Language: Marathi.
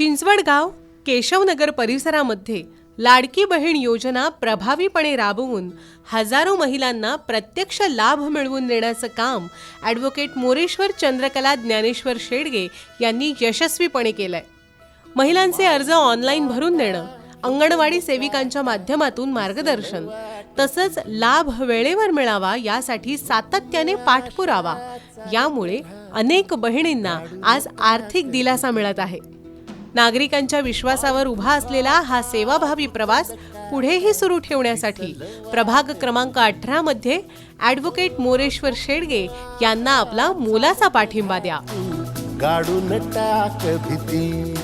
चिंचवडगाव केशवनगर परिसरामध्ये लाडकी बहीण योजना प्रभावीपणे राबवून हजारो महिलांना प्रत्यक्ष लाभ मिळवून देण्याचं काम ॲडव्होकेट मोरेश्वर चंद्रकला ज्ञानेश्वर शेडगे यांनी यशस्वीपणे केलंय. महिलांचे अर्ज ऑनलाईन भरून देणं अंगणवाडी सेविकांच्या माध्यमातून मार्गदर्शन तसंच लाभ वेळेवर मिळावा यासाठी सातत्याने पाठपुरावा यामुळे अनेक बहिणींना आज आर्थिक दिलासा मिळत आहे. नागरिकांच्या विश्वासावर उभा असलेला हा सेवाभावी प्रवास पुढेही सुरू ठेवण्यासाठी प्रभाग क्रमांक अठरा मध्ये ॲडव्होकेट मोरेश्वर शेडगे यांना आपला मोलाचा पाठिंबा द्या. गाडून टाक भीती.